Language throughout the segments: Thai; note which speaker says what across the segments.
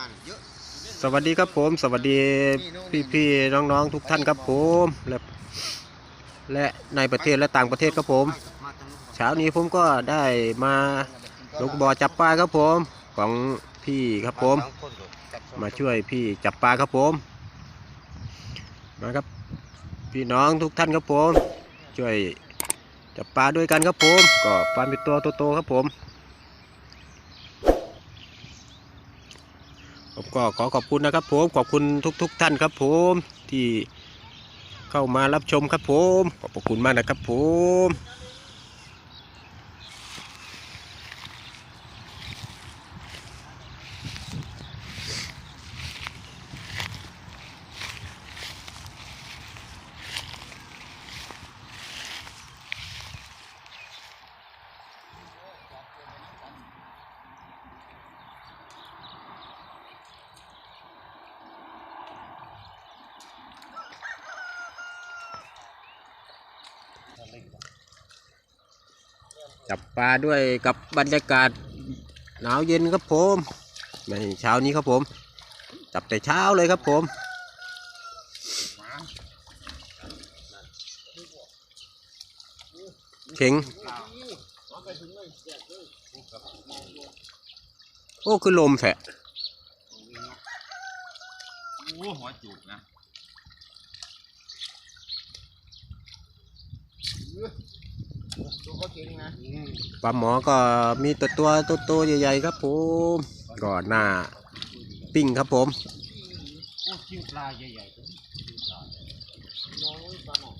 Speaker 1: มาเนี่ยเยอะ
Speaker 2: สวัสดีครับผม สวัสดีพี่พี่ๆน้องๆทุกท่านครับผม และและในประเทศและต่างประเทศครับผม เช้านี้ผมก็ได้มาลงบ่อจับปลาครับผมของพี่ครับผม มาช่วยพี่จับปลาครับผมมาครับ พี่น้องทุกท่านครับผม ช่วยจับปลาด้วยกันครับผม ก็ปลาเป็นตัวโตๆครับผม ผม ก็ขอขอบคุณนะครับผมขอบคุณทุกๆท่านครับผมที่เข้ามารับชมครับผมขอบคุณมากนะครับผม จับปลาด้วยกับบรรยากาศหนาวเย็นครับผมในเช้านี้ครับผม จับแต่เช้าเลยครับผมเข่งโอ้คือลมแฝะ
Speaker 1: โอ้หัวจุกนะ
Speaker 2: ปลาหมอก็มีตัวตัวตัวโตๆใหญ่ๆครับผมก็หน้าปิ้งครับผม
Speaker 1: โอ้จิ้งปลาใหญ่ๆตัวนี้จิ้งปลาน้องปลาหน่อย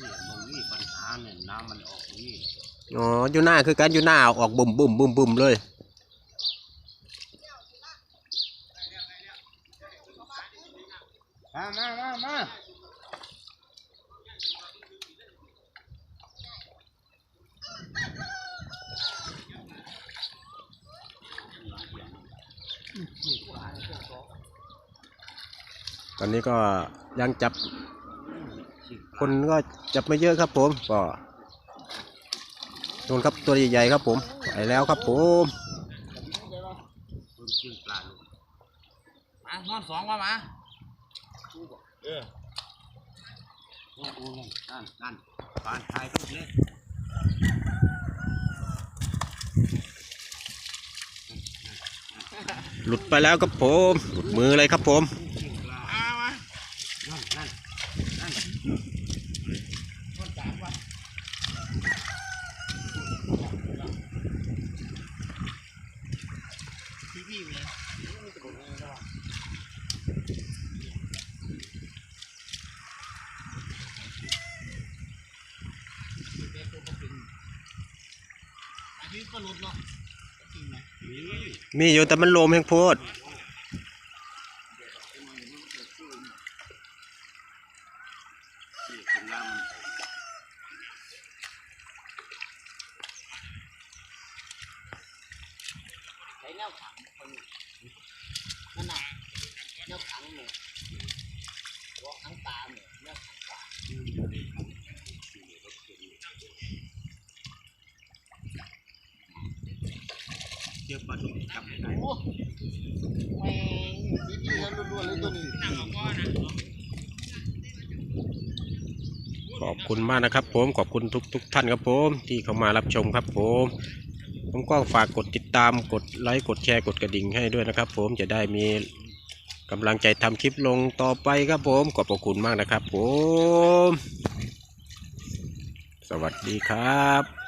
Speaker 1: นี่ตรงนี้ปัญหาเนี่ยน้ำมันออกตรงนี้
Speaker 2: อ๋ออยู่หน้าคือกันอยู่หน้าออกบุ่มบุ่มบุ่มบุ่มเลย
Speaker 1: มามามามา
Speaker 2: ตอนนี้ก็ยังจับ คนก็จับไม่เยอะครับผมก็โดนครับตัวใหญ่ๆครับผมไปแล้วครับผม
Speaker 1: งปลาลูกมานอนสองว่ามา เออโอ้โหนั่นนั่นปานชายทุกเลย
Speaker 2: หลุดไปแล้วครับผมหลุดมือเลยครับผม
Speaker 1: จิ้งปลาเอามานั่นนั่นนั่นคนสามวันพี่พี่เลย อันนี้ก็ลดเนาะจริงไหมนี่
Speaker 2: มีอยู่แต่มันลมแห้งโพด
Speaker 1: นี่เป็นน้ำมันใช้แนวขังคนนั่นน่ะแนวขังเนี่ยว่าขังตาเนี่ยแนวขังตา เจอปลาดุกจับไม่ได้แม่งดีแล้วล้วนๆเลยตัวนี้นั่งก้อนนะ
Speaker 2: ขอบคุณมากนะครับผม ขอบคุณทุกทุกๆท่านครับผม ที่เข้ามารับชมครับผม ผมก็ฝากกดติดตาม กดไลค์ กดแชร์ กดกระดิ่งให้ด้วยนะครับผม จะได้มีกำลังใจทำคลิปลงต่อไปครับผม ขอบพระคุณมากนะครับผม สวัสดีครับ